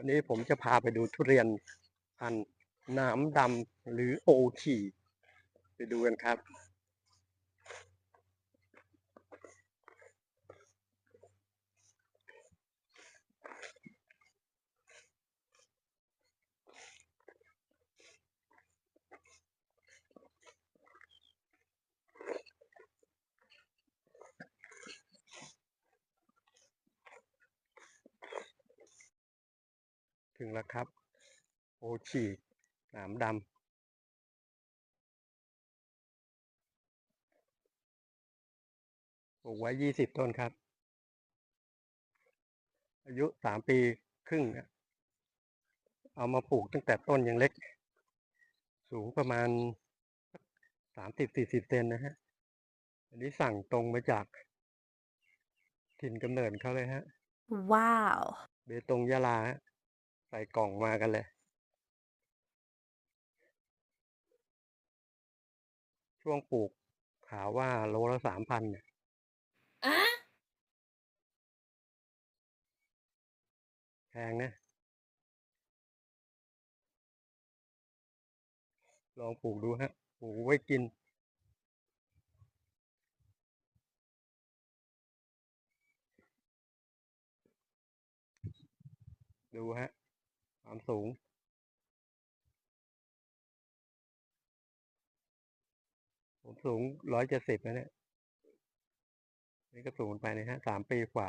วันนี้ผมจะพาไปดูทุเรียนพันธุ์น้ำดำหรือโอทีไปดูกันครับ ถึงแล้วครับ โอชีหนามดำปลูกไว้ยี่สิบต้นครับ อายุสามปีครึ่งอะเอามาปลูกตั้งแต่ต้นยังเล็ก สูงประมาณสามสิบสี่สิบเซนนะฮะ อันนี้สั่งตรงมาจาก ถิ่นกำเนิดเขาเลยฮะ Wow. เบตงยะลาฮะ ใส่กล่องมากันเลย ช่วงปลูกข่าวว่าโลละสามพันเนี่ยแพงนะลองปลูกดูฮะปลูกไว้กิน ดูฮะ ความสูง ผมสูงร้อยเจ็ดสิบนะเนี่ยนี่ก็สูงไปนะฮะสามปีกว่า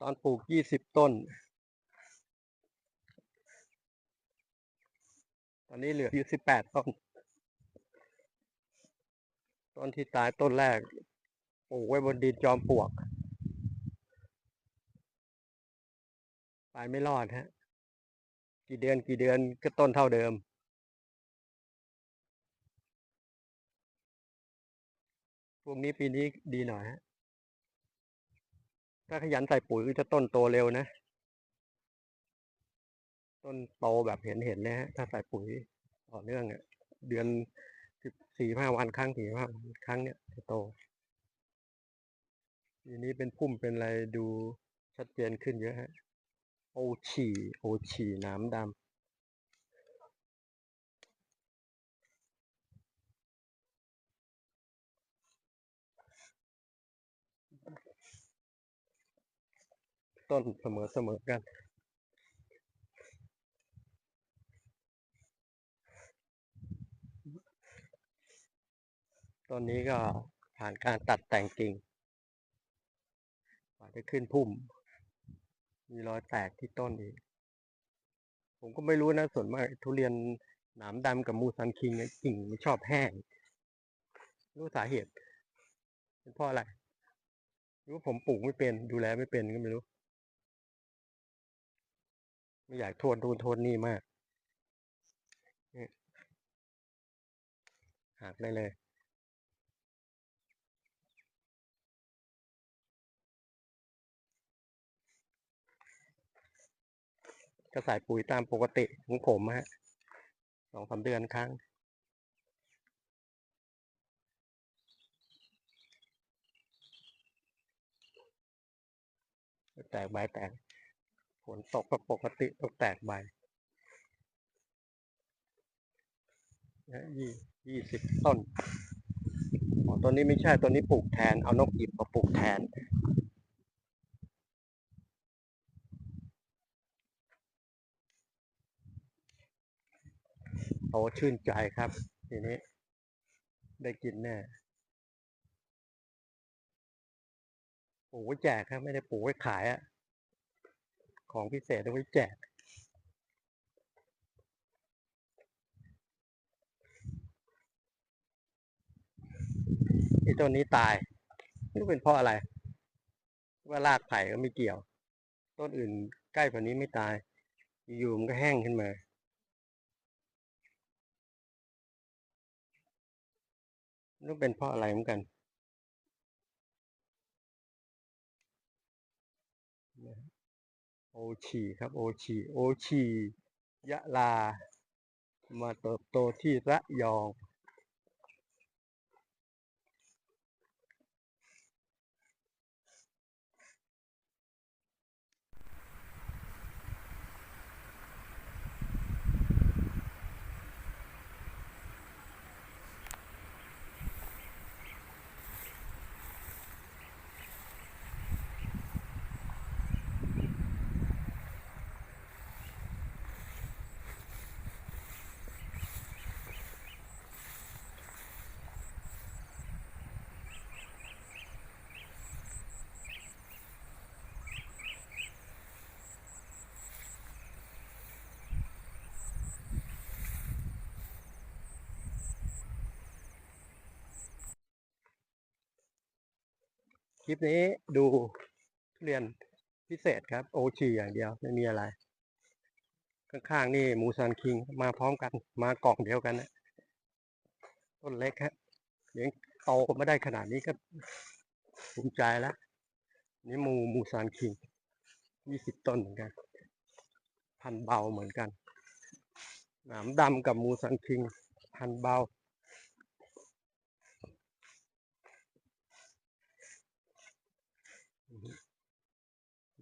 ตอนปลูกยี่สิบต้น ตอนนี้เหลืออยู่สิบแปดต้น ต้นที่ตายต้นแรกปลูกไว้บนดินจอมปลวก ไปไม่รอดฮะ กี่เดือนกี่เดือนก็ต้นเท่าเดิม พวกนี้ปีนี้ดีหน่อยฮะ ถ้าขยันใส่ปุ๋ยก็จะต้นโตเร็วนะ ต้นโตแบบเห็นเห็นเลยฮะ ถ้าใส่ปุ๋ยต่อเนื่องอะเดือน สิบสี่ห้าวันครั้งสี่ห้าวันครั้งเนี่ยจะโตทีนี้เป็นพุ่มเป็นอะไรดูชัดเจนขึ้นเยอะฮะ โอฉี่โอฉี่น้ำดำต้นเสมอเสมอกัน ต้นนี้ก็ผ่านการตัดแต่งกิ่งกว่าจะขึ้นพุ่ม มีรอยแตกที่ต้นอีก ผมก็ไม่รู้นะส่วนมากทุเรียนหนามดำกับมูซันคิงกิ่งมันชอบแห้ง รู้สาเหตุ เป็นเพราะอะไรรือว่าผมปลูกไม่เป็นดูแลไม่เป็นก็ไม่รู้ ไม่อยากโทษดูนทษนี่มากหักได้เลย ก็ใส่ปุ๋ยตามปกติของผมฮะสองสามเดือนครั้ง แตกใบแตกฝนตกก็ปกติตกแตกใบนะยี่ยี่สิบต้นอ๋อต้นนี้ไม่ใช่ต้นนี้ปลูกแทน เอานกหยิบมาปลูกแทน อ้ชื่นใจครับ ทีนี้ ได้กินแน่ปูไว้แจกครับ ไม่ได้ปูไว้ขายอะของพิเศษเอาไว้แจกไอ้ต้นนี้ตายไม่รู้เป็นเพราะอะไร ว่ารากไผ่ก็ไม่เกี่ยว ต้นอื่นใกล้กว่านี้ไม่ตาย อยู่มันก็แห้งขึ้นมา นึกเป็นเพราะอะไรเหมือนกันโอชีครับโอชีโอชียะลา มาเติบโตที่ระยอง คลิปนี้ดูทุเรียนพิเศษครับโอชีอย่างเดียวไม่มีอะไร ข้างๆนี่มูซันคิงมาพร้อมกันมากล่องเดียวกันนะต้นเล็กฮะเลี้ยงโตมาได้ขนาดนี้ก็ภูมิใจแล้วนี่มูมูซานคิงยี่สิบต้นเหมือนกัน พันเบาเหมือนกันหนามดำกับมูซันคิง พันเบา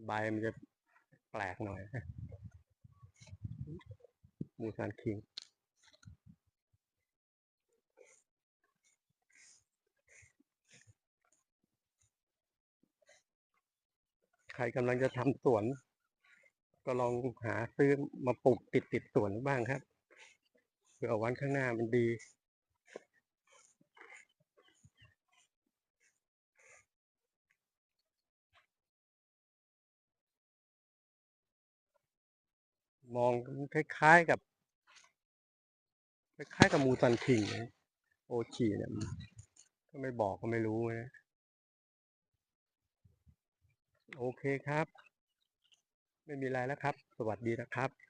ใบมันจะแปลกหน่อยนะมูซานคิงใครกำลังจะทำสวน ก็ลองหาซื้อมาปลูกติดติดๆสวนบ้างครับเผื่อวันข้างหน้ามันดี มองคล้ายๆกับ คล้ายๆกับมูซันคิงโอชีเนี่ยก็ไม่บอกก็ไม่รู้นะโอเคครับ ไม่มีอะไรแล้วครับ สวัสดีนะครับ